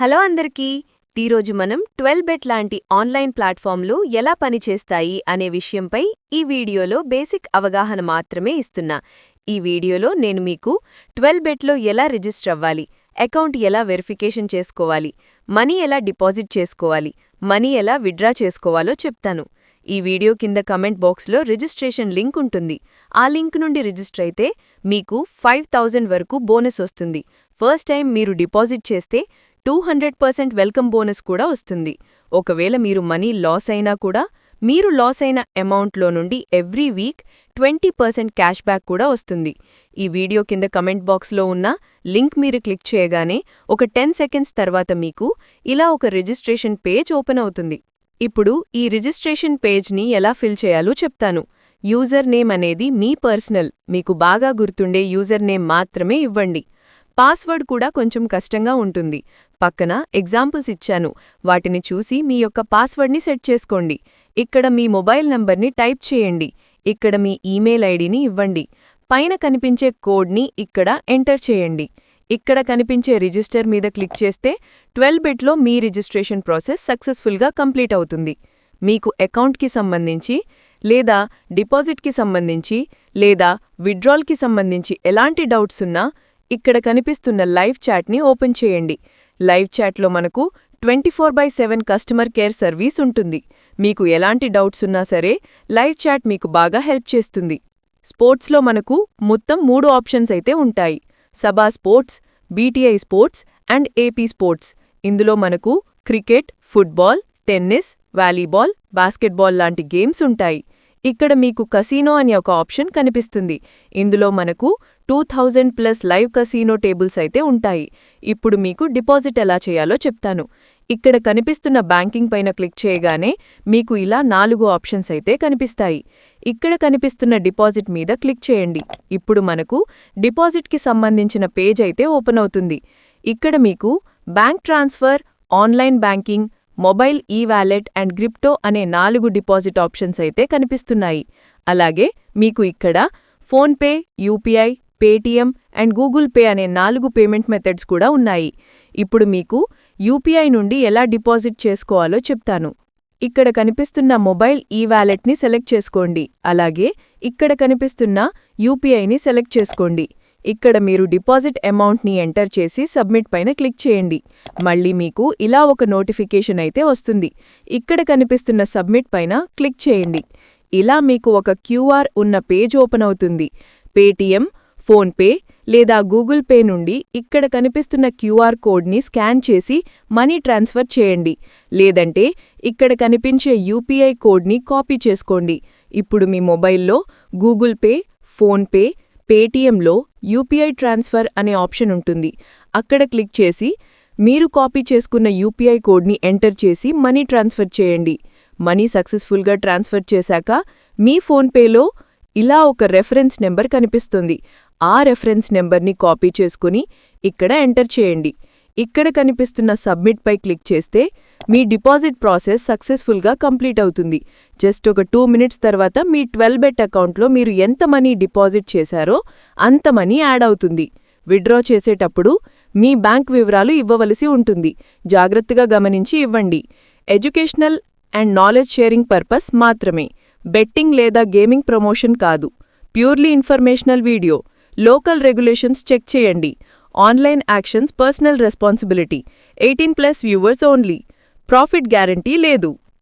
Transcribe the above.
Hello అందరికీ. ఈరోజు మనం ట్వెల్వ్ బెట్ లాంటి ఆన్లైన్ ప్లాట్ఫామ్లు ఎలా పనిచేస్తాయి అనే విషయంపై ఈ వీడియోలో బేసిక్ అవగాహన మాత్రమే ఇస్తున్నా. ఈ వీడియోలో నేను మీకు ట్వెల్వ్ బెట్లో ఎలా రిజిస్టర్ అవ్వాలి అకౌంట్ ఎలా వెరిఫికేషన్ చేసుకోవాలి మనీ ఎలా డిపాజిట్ చేసుకోవాలి మనీ ఎలా విడ్రా చేసుకోవాలో చెప్తాను. ఈ వీడియో కింద కమెంట్ బాక్స్లో రిజిస్ట్రేషన్ లింక్ ఉంటుంది. ఆ లింక్ నుండి రిజిస్టర్ అయితే మీకు ఫైవ్ థౌజండ్ వరకు బోనస్ వస్తుంది. ఫస్ట్ టైం మీరు డిపాజిట్ చేస్తే two hundred percent welcome bonus కూడా వస్తుంది. ఒకవేళ మీరు మనీ లాస్ అయినా కూడా మీరు లాస్ అయిన అమౌంట్లో నుండి every week twenty percent cash back కూడా వస్తుంది. ఈ వీడియో కింద కమెంట్ బాక్స్లో ఉన్న లింక్ మీరు క్లిక్ చేయగానే ఒక టెన్ సెకండ్స్ తర్వాత మీకు ఇలా ఒక రిజిస్ట్రేషన్ పేజ్ ఓపెన్ అవుతుంది. ఇప్పుడు ఈ రిజిస్ట్రేషన్ పేజ్ని ఎలా ఫిల్ చేయాలో చెప్తాను. యూజర్ నేమ్ అనేది మీ పర్సనల్ మీకు బాగా గుర్తుండే యూజర్ నేమ్ మాత్రమే ఇవ్వండి. పాస్వర్డ్ కూడా కొంచెం కష్టంగా ఉంటుంది. పక్కన ఎగ్జాంపుల్స్ ఇచ్చాను. వాటిని చూసి మీ యొక్క పాస్వర్డ్ని సెట్ చేసుకోండి. ఇక్కడ మీ మొబైల్ నంబర్ని టైప్ చేయండి. ఇక్కడ మీ ఈమెయిల్ ఐడిని ఇవ్వండి. పైన కనిపించే కోడ్ని ఇక్కడ ఎంటర్ చేయండి. ఇక్కడ కనిపించే రిజిస్టర్ మీద క్లిక్ చేస్తే ట్వెల్వ్ బిట్లో మీ రిజిస్ట్రేషన్ ప్రాసెస్ సక్సెస్ఫుల్గా కంప్లీట్ అవుతుంది. మీకు అకౌంట్కి సంబంధించి లేదా డిపాజిట్కి సంబంధించి లేదా విడ్రాల్కి సంబంధించి ఎలాంటి డౌట్స్ ఉన్నా ఇక్కడ కనిపిస్తున్న లైవ్ చాట్ని ఓపెన్ చేయండి. లైవ్ చాట్లో మనకు twenty four by seven customer care service ఉంటుంది. మీకు ఎలాంటి డౌట్స్ ఉన్నా సరే లైవ్ చాట్ మీకు బాగా హెల్ప్ చేస్తుంది. స్పోర్ట్స్లో మనకు మొత్తం మూడు ఆప్షన్స్ అయితే ఉంటాయి. Saba sports BTI sports and AP sports. ఇందులో మనకు cricket football tennis volleyball basketball లాంటి గేమ్స్ ఉంటాయి. ఇక్కడ మీకు కసీనో అనే ఒక ఆప్షన్ కనిపిస్తుంది. ఇందులో మనకు two thousand plus live casino tables అయితే ఉంటాయి. ఇప్పుడు మీకు డిపాజిట్ ఎలా చేయాలో చెప్తాను. ఇక్కడ కనిపిస్తున్న బ్యాంకింగ్ పైన క్లిక్ చేయగానే మీకు ఇలా నాలుగు ఆప్షన్స్ అయితే కనిపిస్తాయి. ఇక్కడ కనిపిస్తున్న డిపాజిట్ మీద క్లిక్ చేయండి. ఇప్పుడు మనకు డిపాజిట్కి సంబంధించిన పేజ్ అయితే ఓపెన్ అవుతుంది. ఇక్కడ మీకు bank transfer online banking mobile e wallet and crypto అనే నాలుగు డిపాజిట్ ఆప్షన్స్ అయితే కనిపిస్తున్నాయి. అలాగే మీకు ఇక్కడ PhonePe UPI Paytm and Google Pay అనే నాలుగు పేమెంట్ మెథడ్స్ కూడా ఉన్నాయి. ఇప్పుడు మీకు యూపీఐ నుండి ఎలా డిపాజిట్ చేసుకోవాలో చెప్తాను. ఇక్కడ కనిపిస్తున్న మొబైల్ ఈ వ్యాలెట్ని సెలెక్ట్ చేసుకోండి. అలాగే ఇక్కడ కనిపిస్తున్న యూపీఐని సెలెక్ట్ చేసుకోండి. ఇక్కడ మీరు డిపాజిట్ అమౌంట్ని ఎంటర్ చేసి సబ్మిట్ పైన క్లిక్ చేయండి. మళ్ళీ మీకు ఇలా ఒక నోటిఫికేషన్ అయితే వస్తుంది. ఇక్కడ కనిపిస్తున్న సబ్మిట్ పైన క్లిక్ చేయండి. ఇలా మీకు ఒక క్యూఆర్ ఉన్న పేజ్ ఓపెన్ అవుతుంది. పేటీఎం ఫోన్పే లేదా గూగుల్ పే నుండి ఇక్కడ కనిపిస్తున్న క్యూఆర్ కోడ్ని స్కాన్ చేసి మనీ ట్రాన్స్ఫర్ చేయండి. లేదంటే ఇక్కడ కనిపించే యూపీఐ కోడ్ని కాపీ చేసుకోండి. ఇప్పుడు మీ మొబైల్లో గూగుల్ పే ఫోన్పే పేటీఎంలో యూపీఐ ట్రాన్స్ఫర్ అనే ఆప్షన్ ఉంటుంది. అక్కడ క్లిక్ చేసి మీరు కాపీ చేసుకున్న యూపీఐ కోడ్ని ఎంటర్ చేసి మనీ ట్రాన్స్ఫర్ చేయండి. మనీ సక్సెస్ఫుల్గా ట్రాన్స్ఫర్ చేశాక మీ ఫోన్పేలో ఇలా ఒక రెఫరెన్స్ నెంబర్ కనిపిస్తుంది. ఆ రెఫరెన్స్ నెంబర్ని కాపీ చేసుకుని ఇక్కడ ఎంటర్ చేయండి. ఇక్కడ కనిపిస్తున్న సబ్మిట్పై క్లిక్ చేస్తే మీ డిపాజిట్ ప్రాసెస్ సక్సెస్ఫుల్గా కంప్లీట్ అవుతుంది. జస్ట్ ఒక టూ మినిట్స్ తర్వాత మీ ట్వెల్వ్ బెట్ అకౌంట్లో మీరు ఎంత మనీ డిపాజిట్ చేశారో అంత మనీ యాడ్ అవుతుంది. విడ్రా చేసేటప్పుడు మీ బ్యాంక్ వివరాలు ఇవ్వవలసి ఉంటుంది. జాగ్రత్తగా గమనించి ఇవ్వండి. Educational and knowledge sharing purpose మాత్రమే. బెట్టింగ్ లేదా గేమింగ్ ప్రమోషన్ కాదు. Purely informational video. Local regulations check చేయండి. Online actions personal responsibility. Eighteen plus viewers only. Profit guarantee లేదు.